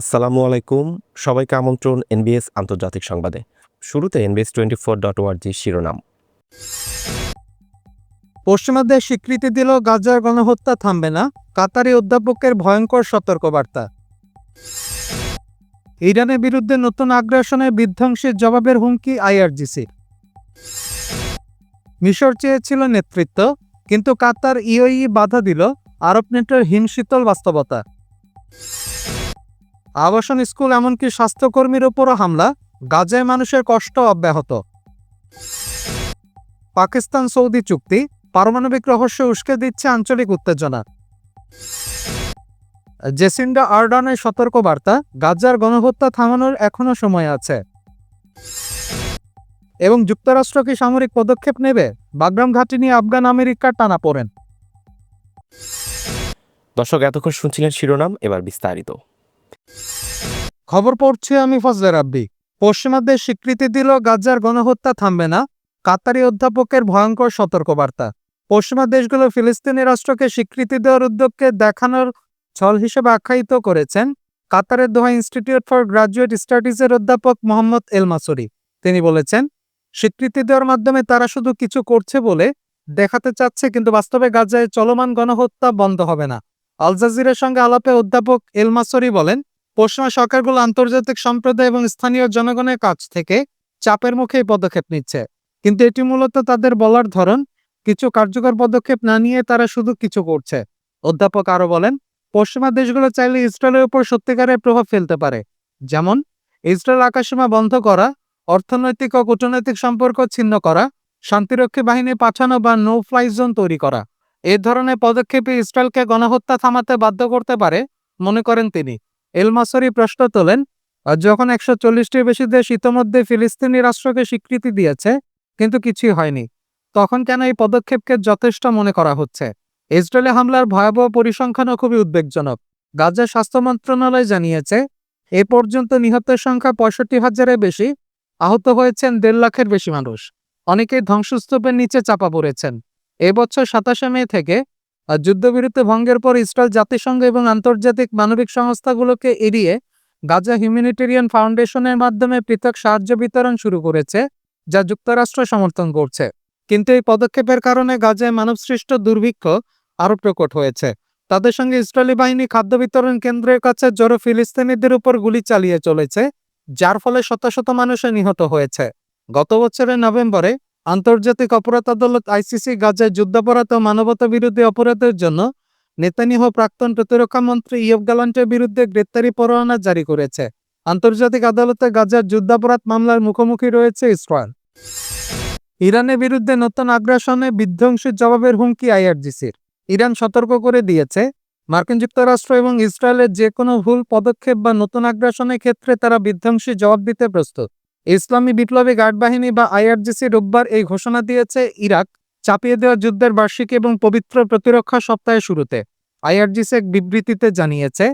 আসসালামু আলাইকুম। সবাইকে আমন্ত্রণ এনবিএস আন্তর্জাতিক সংবাদে। শুরুতে এনবিএস টোয়েন্টি ফোর ডট ওয়ার্জি শিরোনাম। পশ্চিমাদের স্বীকৃতি দিল, গাজার গণহত্যা থামবে না, কাতারি অধ্যাপকের ভয়ঙ্কর সতর্কবার্তা। ইরানের বিরুদ্ধে নতুন আগ্রাসনের বিধ্বংসের জবাবের হুমকি আইআরজিসির মিশর চেয়েছিল নেতৃত্ব, কিন্তু কাতার ইউই বাধা দিল, আরব নেটের হিমশীতল বাস্তবতা। আবাসন স্কুল এমনকি স্বাস্থ্যকর্মীর ওপরও হামলা, গাজায় মানুষের কষ্ট অব্যাহত। পাকিস্তান সৌদি চুক্তি, পারমাণবিক রহস্য উস্কে দিচ্ছে আঞ্চলিক উত্তেজনা। জেসিন্ডা আর্ডানের সতর্কবার্তা, গাজার গণহত্যা থামানোর এখনও সময় আছে। এবং যুক্তরাষ্ট্র কি সামরিক পদক্ষেপ নেবে? বাগরাম ঘাটি নিয়ে আফগান আমেরিকার টানা পড়েন। দর্শক, এতক্ষণ শুনছিলেন শিরোনাম, এবার বিস্তারিত। খবর পড়ছি আমি ফজলে রাব্বি। পশ্চিমাদের স্বীকৃতি দিল গাজার গণহত্যা থামবে না। কাতারি অধ্যাপকের ভয়ঙ্কর সতর্কবার্তা। পশ্চিমা দেশগুলো ফিলিস্তিনি রাষ্ট্রকে স্বীকৃতি দেওয়ার উদ্যোগকে দেখানোর ছল হিসেবে আখ্যায়িত করেছেন কাতারের দোহা ইনস্টিটিউট ফর গ্রাজুয়েট স্টাডিজের অধ্যাপক মোহাম্মদ এল মাসুরি। তিনি বলেছেন, স্বীকৃতি দেওয়ার মাধ্যমে তারা শুধু কিছু করছে বলে দেখাতে চাচ্ছে, কিন্তু বাস্তবে গাজায় চলমান গণহত্যা বন্ধ হবে না। আল জাজিরের সঙ্গে আলাপে অধ্যাপক এল মাসুরি বলেন পশ্চিমা সরকারগুলো আন্তর্জাতিক সম্প্রদায় এবং স্থানীয় জনগণের কাছ থেকে চাপের মুখে পদক্ষেপ নিচ্ছে। কিন্তু এটি মূলত তাদের বলার ধরন, কিছু কার্যকর পদক্ষেপ না নিয়ে তারা শুধু কিছু করছে। অধ্যাপক আরও বলেন, পশ্চিমা দেশগুলো চাইলে ইসরায়েলের উপর সত্যিকারের প্রভাব ফেলতে পারে। যেমন, ইসরায়েল আকাশসীমা বন্ধ করা, অর্থনৈতিক ও কূটনৈতিক সম্পর্ক ছিন্ন করা, শান্তিরক্ষী বাহিনী পাঠানো বা নো ফ্লাই জোন তৈরি করা। এ ধরনের পদক্ষেপে ইসরায়েলকে গণহত্যা থামাতে বাধ্য করতে পারে, মনে করেন তিনি। এলমাসরি প্রশ্ন তোলেন, যখন একশো চল্লিশটির বেশি দেশ ইতোমধ্যে ফিলিস্তিনি রাষ্ট্রকে স্বীকৃতি দিয়েছে, কিন্তু কিছুই হয়নি। তখন কেন এই পদক্ষেপকে যথেষ্ট মনে করা হচ্ছে? ইসরায়েলে হামলার ভয়াবহ পরিসংখ্যানও খুবই উদ্বেগজনক। গাজা স্বাস্থ্য মন্ত্রণালয় জানিয়েছে, এ পর্যন্ত নিহতের সংখ্যা পঁয়ষট্টি হাজারের বেশি, আহত হয়েছেন দেড় লাখের বেশি মানুষ। অনেকেই ধ্বংসস্তূপের নিচে চাপা পড়েছেন। এবছর সাতাশে মে থেকে আর যুদ্ধবিরতি ভঙ্গের পর ইসরায়েল জাতিসংঘ এবং আন্তর্জাতিক মানবিক সংস্থাগুলোকে এড়িয়ে গাজা হিউম্যানিটেরিয়ান ফাউন্ডেশনের মাধ্যমে পৃথক সাহায্য বিতরণ শুরু করেছে, যা যুক্তরাষ্ট্র সমর্থন করছে। কিন্তু এই পদক্ষেপের কারণে গাজায় মানবসৃষ্ট দুর্ভিক্ষ আরও প্রকট হয়েছে। তাদের সঙ্গে ইসরায়েলি বাহিনী খাদ্য বিতরণ কেন্দ্রের কাছে জড়ো ফিলিস্তিনিদের উপর গুলি চালিয়ে চলেছে, যার ফলে শত শত মানুষের নিহত হয়েছে। গত বছরের নভেম্বরে আন্তর্জাতিক অপরাধ আদালত আইসিসি গাজায় যুদ্ধাপরাধ ও মানবতা বিরোধী অপরাধের জন্য নেতানিয়াহ প্রাক্তন প্রতিরক্ষা মন্ত্রী ইয়ব গ্যালান্টের বিরুদ্ধে গ্রেপ্তারি পরোয়ানা জারি করেছে। আন্তর্জাতিক আদালতে গাজার যুদ্ধাপরাধ মামলার মুখোমুখি রয়েছে ইসরায়েল। ইরানের বিরুদ্ধে নতুন আগ্রাসনে বিধ্বংসী জবাবের হুমকি আইআরজিসির। ইরান সতর্ক করে দিয়েছে, মার্কিন যুক্তরাষ্ট্র এবং ইসরায়েলের যে কোনো ভুল পদক্ষেপ বা নতুন আগ্রাসনের ক্ষেত্রে তারা বিধ্বংসী জবাব দিতে প্রস্তুত। ইসলামী বিপ্লবী গার্ড বাহিনী বা আইআরজিসি রোববার এই ঘোষণা দিয়েছে, ইরাক চাপিয়ে দেওয়া যুদ্ধের বার্ষিকী এবং পবিত্র প্রতিরক্ষা সপ্তাহের শুরুতে। আইআরজিসি এক বিবৃতিতে জানিয়েছে,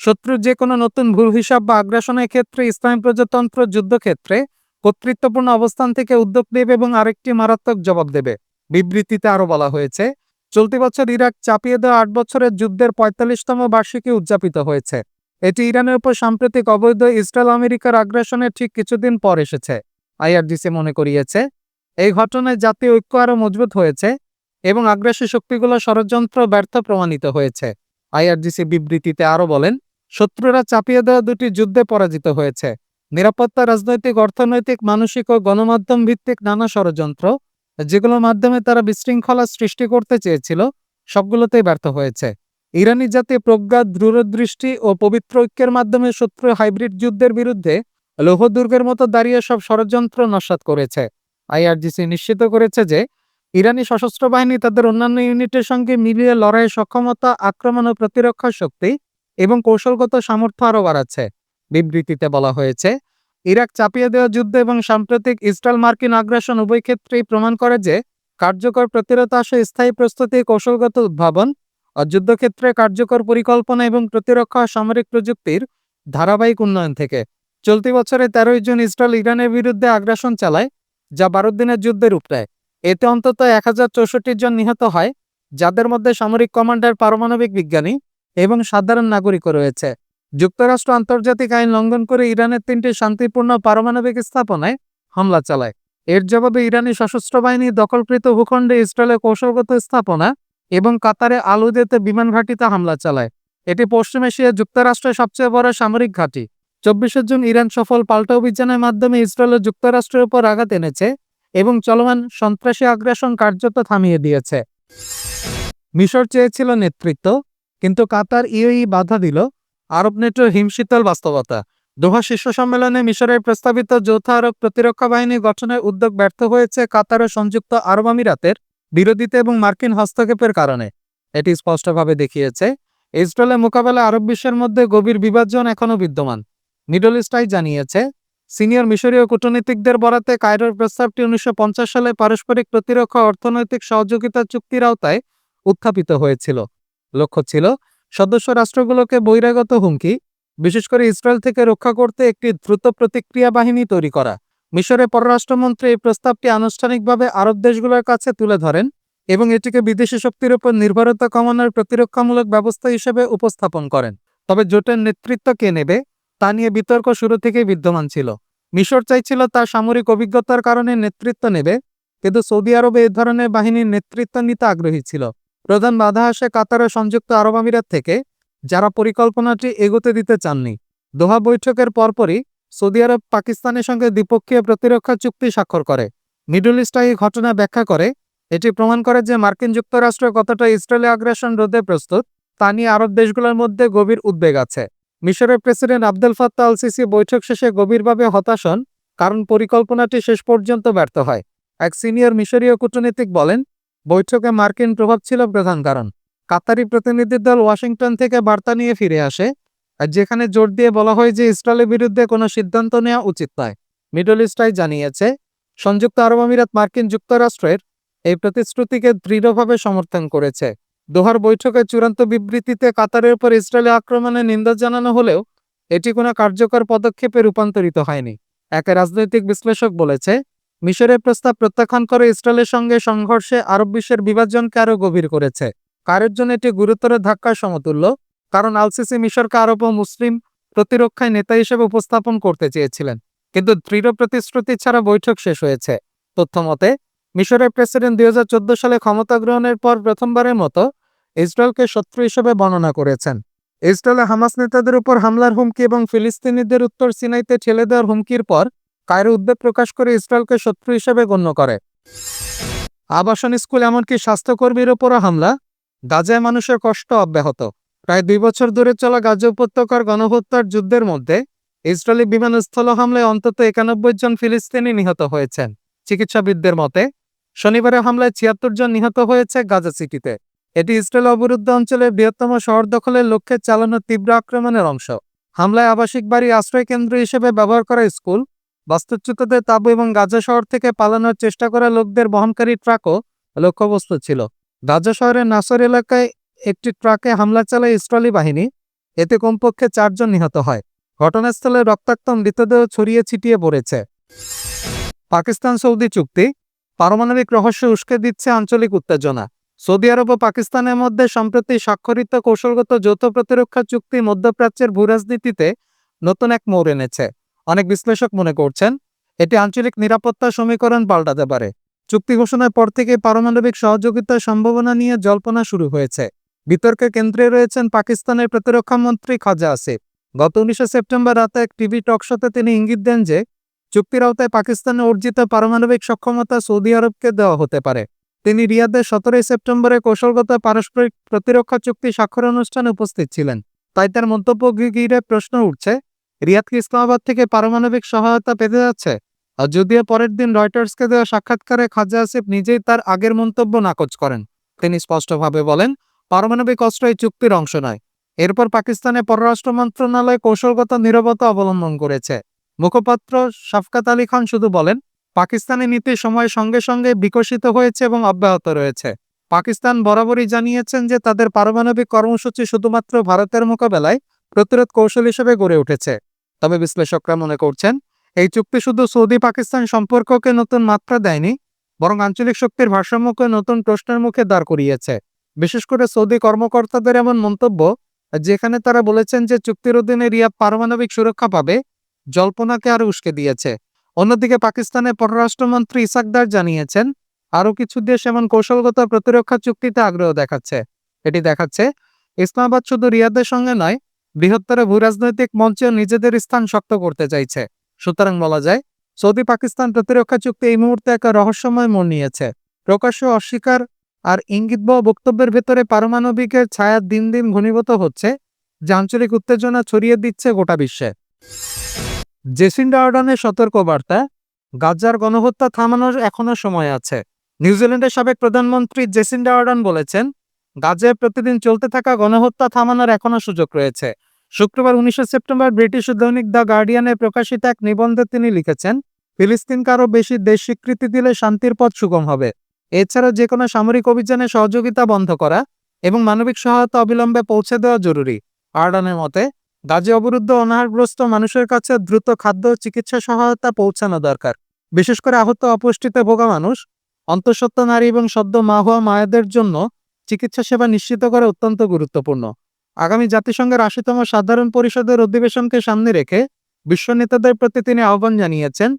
শত্রুর যে কোনো নতুন ভুল হিসাব বা আগ্রাসনের ক্ষেত্রে ইসলামী প্রজাতন্ত্র যুদ্ধক্ষেত্রে কর্তৃত্বপূর্ণ অবস্থান থেকে উদ্যোগ নেবে এবং আরেকটি মারাত্মক জবাব দেবে। বিবৃতিতে আরও বলা হয়েছে, চলতি বছর ইরাক চাপিয়ে দেওয়া আট বছরের যুদ্ধের পঁয়তাল্লিশতম বার্ষিকী উদযাপিত হয়েছে। এটি ইরানের উপর সাম্প্রতিক অবৈধ ইসরায়েল আমেরিকার আগ্রাসনের ঠিক কিছুদিন পর এসেছে। আইআরডিসি মনে করিয়েছে, এই ঘটনায় জাতীয় ঐক্য আরও মজবুত হয়েছে এবং আগ্রাসী শক্তিগুলো ষড়যন্ত্র ব্যর্থ প্রমাণিত হয়েছে। আইআরডিসি বিবৃতিতে আরও বলেন, শত্রুরা চাপিয়ে দেওয়া দুটি যুদ্ধে পরাজিত হয়েছে। নিরাপত্তা, রাজনৈতিক, অর্থনৈতিক, মানসিক ও গণমাধ্যম ভিত্তিক নানা ষড়যন্ত্র, যেগুলোর মাধ্যমে তারা বিশৃঙ্খলা সৃষ্টি করতে চেয়েছিল, সবগুলোতেই ব্যর্থ হয়েছে। ইরানি জাতি প্রজ্ঞা দৃঢ়দৃষ্টি ও পবিত্র ঐক্যের মাধ্যমে শত্রু হাইব্রিড যুদ্ধের বিরুদ্ধে লৌহদুর্গের মতো দাঁড়িয়ে সব ষড়যন্ত্র নস্বাত করেছে। আইআরজিসি নিশ্চিত করেছে যে, ইরানি সশস্ত্র বাহিনী তাদের অন্যান্য ইউনিটের সঙ্গে মিলিয়ে লড়াইয়ের সক্ষমতা, আক্রমণ ও প্রতিরক্ষা শক্তি এবং কৌশলগত সামর্থ্য আরও বাড়াচ্ছে। বিবৃতিতে বলা হয়েছে, ইরাক চাপিয়ে দেওয়া যুদ্ধ এবং সাম্প্রতিক ইসরায়েল মার্কিন আগ্রাসন উভয় ক্ষেত্রেই প্রমাণ করে যে, কার্যকর প্রতিরোধ আসে স্থায়ী প্রস্তুতি কৌশলগত উদ্ভাবন যুদ্ধক্ষেত্রে কার্যকর পরিকল্পনা এবং প্রতিরক্ষা সামরিক প্রযুক্তির ধারাবাহিক উন্নয়ন থেকে। চলতি বছরে তেরোই জুন ইসরায়েল ইরানের বিরুদ্ধে আগ্রাসন চালায়, যা বারো দিনের যুদ্ধে রূপ নেয়। এতে অন্তত এক জন নিহত হয়, যাদের মধ্যে সামরিক কমান্ডার পারমাণবিক বিজ্ঞানী এবং সাধারণ নাগরিকও রয়েছে। যুক্তরাষ্ট্র আন্তর্জাতিক আইন লঙ্ঘন করে ইরানের তিনটি শান্তিপূর্ণ পারমাণবিক স্থাপনায় হামলা চালায়। এর জবাবে ইরানি সশস্ত্র বাহিনী দখলকৃত ভূখণ্ডে ইসরায়েলের কৌশলগত স্থাপনা এবং কাতারে আলুদেতে বিমান ঘাঁটিতে হামলা চালায়। এটি পশ্চিম এশিয়া যুক্তরাষ্ট্রের সবচেয়ে বড় সামরিক ঘাঁটি। চব্বিশে জুন ইরান সফল পাল্টা অভিযানের মাধ্যমে ইসরায়েল যুক্তরাষ্ট্রের উপর আঘাত এনেছে এবং চলমান সন্ত্রাসী আগ্রাসন কার্যত থামিয়ে দিয়েছে। মিশর চেয়েছিল নেতৃত্ব, কিন্তু কাতার ইউই বাধা দিল। আরব নেটোর হিমশীতল বাস্তবতা। দোহা শীর্ষ সম্মেলনে মিশরের প্রস্তাবিত যৌথ আরব প্রতিরক্ষা বাহিনী গঠনের উদ্যোগ ব্যর্থ হয়েছে কাতার ও সংযুক্ত আরব আমিরাতের। বিরোধিতা এবং মার্কিন হস্তক্ষেপের কারণে। এটি স্পষ্টভাবে দেখিয়েছে, ইসরায়েলের মোকাবেলা আরব বিশ্বের মধ্যে গভীর বিভাজন এখনও বিদ্যমান। মিডল ইস্টাই জানিয়েছে, সিনিয়র মিশরীয় কূটনীতিকদের বরাতে কায়রোর প্রস্তাবটি উনিশশো পঞ্চাশ সালে পারস্পরিক প্রতিরক্ষা, অর্থনৈতিক সহযোগিতা চুক্তির আওতায় উত্থাপিত হয়েছিল। লক্ষ্য ছিল, সদস্য রাষ্ট্রগুলোকে বহিরাগত হুমকি, বিশেষ করে ইসরায়েল থেকে রক্ষা করতে একটি দ্রুত প্রতিক্রিয়া বাহিনী তৈরি করা। মিশরের পররাষ্ট্রমন্ত্রী এই প্রস্তাবটি আনুষ্ঠানিকভাবে আরব দেশগুলোর কাছে তুলে ধরেন এবং এটিকে বিদেশি শক্তির উপর নির্ভরতা কমানোর প্রতিরক্ষামূলক ব্যবস্থা হিসেবে উপস্থাপন করেন। তবে জোটের নেতৃত্ব কে নেবে, তা নিয়ে বিতর্ক শুরু থেকেই বিদ্যমান ছিল। মিশর চাইছিল তার সামরিক অভিজ্ঞতার কারণে নেতৃত্ব নেবে, কিন্তু সৌদি আরবে এ ধরনের বাহিনীর নেতৃত্ব নিতে আগ্রহী ছিল। প্রধান বাধা আসে কাতার ও সংযুক্ত আরব আমিরাত থেকে, যারা পরিকল্পনাটি এগোতে দিতে চাননি। দোহা বৈঠকের পরপরই সৌদি আরব পাকিস্তানের সঙ্গে দ্বিপক্ষীয় প্রতিরক্ষা চুক্তি স্বাক্ষর করে। মিডল ইস্ট এই ঘটনা ব্যাখ্যা করে, এটি প্রমাণ করে যে মার্কিন যুক্তরাষ্ট্র কতটা ইসরায়েলি আগ্রাসন রোধে প্রস্তুত, তা নিয়ে আরব দেশগুলোর মধ্যে গভীর উদ্বেগ আছে। মিশরের president Abdel Fattah al Sisi বৈঠক শেষে গভীরভাবে হতাশন কারণ পরিকল্পনাটি শেষ পর্যন্ত ব্যর্থ হয়। এক সিনিয়র মিশরীয় কূটনীতিক বলেন, বৈঠকে মার্কিন প্রভাব ছিল প্রধান কারণ। কাতারি প্রতিনিধি দল ওয়াশিংটন থেকে বার্তা নিয়ে ফিরে আসে আর যেখানে জোর দিয়ে বলা হয় যে ইসরায়েলের বিরুদ্ধে কোনো সিদ্ধান্ত নেওয়া উচিত নয়। মিডল ইস্টাই জানিয়েছে, সংযুক্ত আরব আমিরাত মার্কিন যুক্তরাষ্ট্রের এই প্রতিশ্রুতিকে দৃঢ়ভাবে সমর্থন করেছে। দোহার বৈঠকে চূড়ান্ত বিবৃতিতে কাতারের উপর ইসরায়েলি আক্রমণের নিন্দা জানানো হলেও এটি কোনো কার্যকর পদক্ষেপে রূপান্তরিত হয়নি। এক রাজনৈতিক বিশ্লেষক বলেছে, মিশরের প্রস্তাব প্রত্যাখ্যান করে ইসরায়েলের সঙ্গে সংঘর্ষে আরব বিশ্বের বিভাজনকে আরও গভীর করেছে। কারের জন্য এটি গুরুতর ধাক্কার সমতুল্য কারণ আলসিসি মিশরকে আরব ও মুসলিম প্রতিরক্ষায় নেতা হিসেবে উপস্থাপন করতে চেয়েছিলেন। কিন্তু দৃঢ় প্রতিশ্রুতি ছাড়া বৈঠক শেষ হয়েছে। তথ্য মতে, মিশরের প্রেসিডেন্ট দুই হাজার চোদ্দ সালে ক্ষমতা গ্রহণের পর প্রথমবারের মতো ইসরায়েলকে শত্রু হিসেবে বর্ণনা করেছেন। ইসরায়েলে হামাস নেতাদের উপর হামলার হুমকি এবং ফিলিস্তিনিদের উত্তর সিনাইতে ঠেলে দেওয়ার হুমকির পর কায়রো উদ্বেগ প্রকাশ করে ইসরায়েলকে শত্রু হিসেবে গণ্য করে। আবাসন স্কুল এমনকি স্বাস্থ্যকর্মীর ওপরও হামলা। গাজায় মানুষের কষ্ট অব্যাহত। প্রায় দুই বছর ধরে চলা গাজা উপত্যকার গণহত্যার যুদ্ধের মধ্যে ইসরায়েলি বিমান স্থল হামলায় অন্তত একানব্বই জন ফিলিস্তিনি নিহত হয়েছেন। চিকিৎসাবিদদের মতে শনিবারের হামলায় ছিয়াত্তর জন নিহত হয়েছে গাজা সিটিতে। এটি ইসরায়েল অবরুদ্ধ অঞ্চলের বৃহত্তম শহর দখলের লক্ষ্যে চালানো তীব্র আক্রমণের অংশ। হামলায় আবাসিক বাড়ি আশ্রয় কেন্দ্র হিসেবে ব্যবহার করা স্কুল, বাস্তুচ্যুতদের তাবু এবং গাজা শহর থেকে পালানোর চেষ্টা করা লোকদের বহনকারী ট্রাকও লক্ষ্যবস্তু ছিল। গাজা শহরের নাসর এলাকায় একটি ট্রাকে হামলা চালায় ইসরায়েলি বাহিনী। এতে কমপক্ষে চারজন নিহত হয়। ঘটনাস্থলে রক্তাক্ত মৃতদেহ ছড়িয়ে ছিটিয়ে পড়েছে। পাকিস্তান সৌদি চুক্তি। পারমাণবিক রহস্য উস্কে দিচ্ছে আঞ্চলিক উত্তেজনা। সৌদি আরব ও পাকিস্তানের মধ্যে সম্প্রতি স্বাক্ষরিত কৌশলগত যৌথ প্রতিরক্ষা চুক্তি মধ্যপ্রাচ্যের ভূরাজনীতিতে নতুন এক মোড় এনেছে। অনেক বিশ্লেষক মনে করছেন, এটি আঞ্চলিক নিরাপত্তা সমীকরণ পাল্টাতে পারে। চুক্তি ঘোষণার পর থেকে পারমাণবিক সহযোগিতার সম্ভাবনা নিয়ে জল্পনা শুরু হয়েছে। বিতর্কের কেন্দ্রে রয়েছেন পাকিস্তানের প্রতিরক্ষা মন্ত্রী খাজা আসিফ। গত উনিশে সেপ্টেম্বর রাতে এক টিভি টকশোতে তিনি ইঙ্গিত দেন যে, চুক্তির আওতায় পাকিস্তানে অর্জিত পারমাণবিক সক্ষমতা সৌদি আরবকে দেওয়া হতে পারে। তিনি রিয়াদে সতেরোই সেপ্টেম্বরে কৌশলগত পারস্পরিক প্রতিরক্ষা চুক্তি স্বাক্ষর অনুষ্ঠানে উপস্থিত ছিলেন। তাই তার মন্তব্য ঘিরে প্রশ্ন উঠছে রিয়াদ কি ইসলামাবাদ থেকে পারমাণবিক সহায়তা পেতে যাচ্ছে? আর যদিও পরের দিন রয়টার্সকে দেওয়া সাক্ষাৎকারে খাজা আসিফ নিজেই তার আগের মন্তব্য নাকচ করেন। তিনি স্পষ্টভাবে বলেন পারমাণবিক অস্ত্র এই চুক্তির অংশ নয়। এরপর পাকিস্তানের পররাষ্ট্র মন্ত্রণালয় কৌশলগত নীরবতা অবলম্বন করেছে। মুখপাত্র শাফকাত আলী খান শুধু বলেন পাকিস্তানি নীতি সময়ের সঙ্গে সঙ্গে বিকশিত হয়েছে এবং অব্যাহত রয়েছে। পাকিস্তান বরাবরই জানিয়েছেন যে তাদের পারমাণবিক কর্মসূচি শুধুমাত্র ভারতের মোকাবেলায় প্রতিরোধ কৌশল হিসেবে গড়ে উঠেছে। তবে বিশ্লেষকরা মনে করছেন, এই চুক্তি শুধু সৌদি পাকিস্তান সম্পর্ককে নতুন মাত্রা দেয়নি, বরং আঞ্চলিক শক্তির ভারসাম্যকে নতুন প্রশ্নের মুখে দাঁড় করিয়েছে। বিশেষ করে সৌদি কর্মকর্তাদের এমন মন্তব্য, যেখানে তারা বলেছেন যে চুক্তির অধীনে রিয়াদ পারমাণবিক সুরক্ষা পাবে, জল্পনাকে আরও উস্কে দিয়েছে। অন্যদিকে পাকিস্তানের পররাষ্ট্রমন্ত্রী ইসাকদার জানিয়েছেন আরও কিছু দেশ এমন কৌশলগত প্রতিরক্ষা চুক্তিতে আগ্রহ দেখাচ্ছে। এটি দেখাচ্ছে, ইসলামাবাদ শুধু রিয়াদের সঙ্গে নয়, বৃহত্তর ভূরাজনৈতিক মঞ্চেও নিজেদের স্থান শক্ত করতে চাইছে। সুতরাং বলা যায় সৌদি পাকিস্তান প্রতিরক্ষা চুক্তি এই মুহূর্তে একটা রহস্যময় মোড় নিয়েছে। প্রকাশ্য অস্বীকার আর ইঙ্গিতবহ বক্তব্যের ভেতরে পারমাণবিকের ছায়া দিন দিন ঘনীভূত হচ্ছে যা আঞ্চলিক উত্তেজনা ছড়িয়ে দিচ্ছে গোটা বিশ্বে। জেসিন্ডা আর্ডানের সতর্কবার্তা গাজার গণহত্যা থামানোর এখনও সময় আছে। নিউজিল্যান্ডের সাবেক প্রধানমন্ত্রী জেসিন্ডা আর্ডান বলেছেন গাজায় প্রতিদিন চলতে থাকা গণহত্যা থামানোর এখনও সুযোগ রয়েছে। শুক্রবার উনিশে সেপ্টেম্বর ব্রিটিশ দৈনিক দ্য গার্ডিয়ানে প্রকাশিত এক নিবন্ধে তিনি লিখেছেন, ফিলিস্তিনকে আরও বেশি দেশ স্বীকৃতি দিলে শান্তির পথ সুগম হবে। এছাড়া যে কোনো সামরিক অভিযানে সহযোগিতা বন্ধ করা এবং মানবিক সহায়তা অবিলম্বে পৌঁছে দেওয়া জরুরি। আর্ডানের মতে গাজে অবরুদ্ধ অনাহারগ্রস্ত মানুষের কাছে দ্রুত খাদ্য চিকিৎসা সহায়তা পৌঁছানো দরকার। বিশেষ করে আহত অপুষ্টিতে ভোগা মানুষ, অন্তঃসত্ত্বা নারী এবং সদ্য মা হওয়া মায়েদের জন্য চিকিৎসা সেবা নিশ্চিত করা অত্যন্ত গুরুত্বপূর্ণ। আগামী জাতিসংঘের আশিতম সাধারণ পরিষদের অধিবেশনকে সামনে রেখে বিশ্ব নেতাদের প্রতি তিনি আহ্বান জানিয়েছেন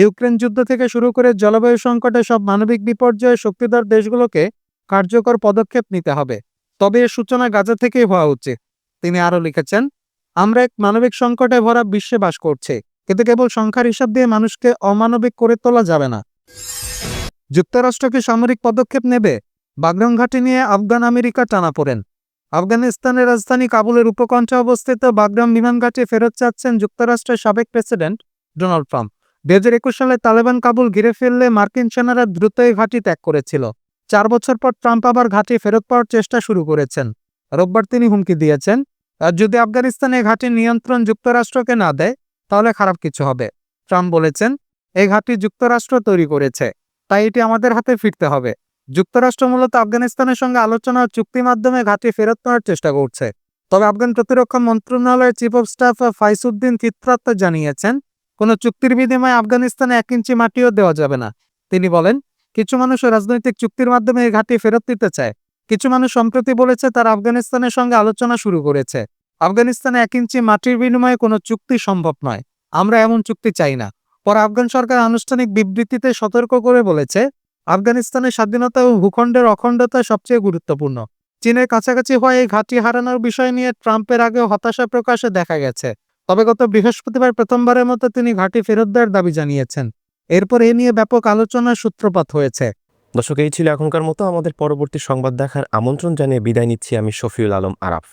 ইউক্রেন যুদ্ধ থেকে শুরু করে জলবায়ু সংকটে সব মানবিক বিপর্যয়ে শক্তিধর দেশগুলোকে কার্যকর পদক্ষেপ নিতে হবে। তবে এর সূচনা গাজা থেকেই হওয়া উচিত। তিনি আরও লিখেছেন, আমরা এক মানবিক সংকটে ভরা বিশ্বে বাস করছি, কিন্তু কেবল সংখ্যার হিসাব দিয়ে মানুষকে অমানবিক করে তোলা যাবে না। যুক্তরাষ্ট্র কি সামরিক পদক্ষেপ নেবে? বাগরাম ঘাঁটি নিয়ে আফগান আমেরিকা টানা পড়েন। আফগানিস্তানের রাজধানী কাবুলের উপকণ্ঠে অবস্থিত বাগরাম বিমান ঘাঁটি ফেরত চাচ্ছেন যুক্তরাষ্ট্রের সাবেক প্রেসিডেন্ট ডোনাল্ড ট্রাম্প। একুশ সালে তালেবান কাবুল ঘিরে ফেললে মার্কিন সেনারা দ্রুত এই ঘাঁটি ত্যাগ করেছিল। চার বছর পর ট্রাম্প আবার ঘাঁটি ফেরত পাওয়ার চেষ্টা শুরু করেছেন। রোববার তিনি হুমকি দিয়েছেন যদি আফগানিস্তানে ঘাঁটির নিয়ন্ত্রণ যুক্তরাষ্ট্রকে না দেয়, তাহলে খারাপ কিছু হবে। ট্রাম্প বলেছেন, এই ঘাঁটি যুক্তরাষ্ট্র তৈরি করেছে, তাই এটি আমাদের হাতে ফিরতে হবে। যুক্তরাষ্ট্র মূলত আফগানিস্তানের সঙ্গে আলোচনা ও চুক্তির মাধ্যমে ঘাঁটি ফেরত নেওয়ার চেষ্টা করছে। তবে আফগান প্রতিরক্ষা মন্ত্রণালয়ের চিফ অফ স্টাফ ফাইসুদ্দিন চিত্রাত্ত জানিয়েছেন কোনো চুক্তির বিনিময়ে আফগানিস্তানে এক ইঞ্চি মাটিও দেওয়া যাবে না। তিনি বলেন, কিছু মানুষ রাজনৈতিক চুক্তির মাধ্যমে এই ঘাঁটি ফেরত দিতে চায়। কিছু মানুষ সম্প্রতি বলেছে তারা আফগানিস্তানের সঙ্গে আলোচনা শুরু করেছে। আফগানিস্তানে এক ইঞ্চি মাটির বিনিময়ে কোনো চুক্তি সম্ভব নয়। আমরা এমন চুক্তি চাই না। পরে আফগান সরকার আনুষ্ঠানিক বিবৃতিতে সতর্ক করে বলেছে, আফগানিস্তানের স্বাধীনতা ও ভূখণ্ডের অখণ্ডতা সবচেয়ে গুরুত্বপূর্ণ। চীনের কাছাকাছি হওয়া এই ঘাঁটি হারানোর বিষয় নিয়ে ট্রাম্পের আগেও হতাশা প্রকাশে দেখা গেছে। তবে গত বৃহস্পতিবার প্রথমবারের মতো তিনি ঘাটি ফেরত দেওয়ার দাবি জানিয়েছেন। এরপর এ নিয়ে ব্যাপক আলোচনার সূত্রপাত হয়েছে। দর্শক, এই ছিল এখনকার মতো। আমাদের পরবর্তী সংবাদ দেখার আমন্ত্রণ জানিয়ে বিদায় নিচ্ছি আমি শফিউল আলম আরাফ।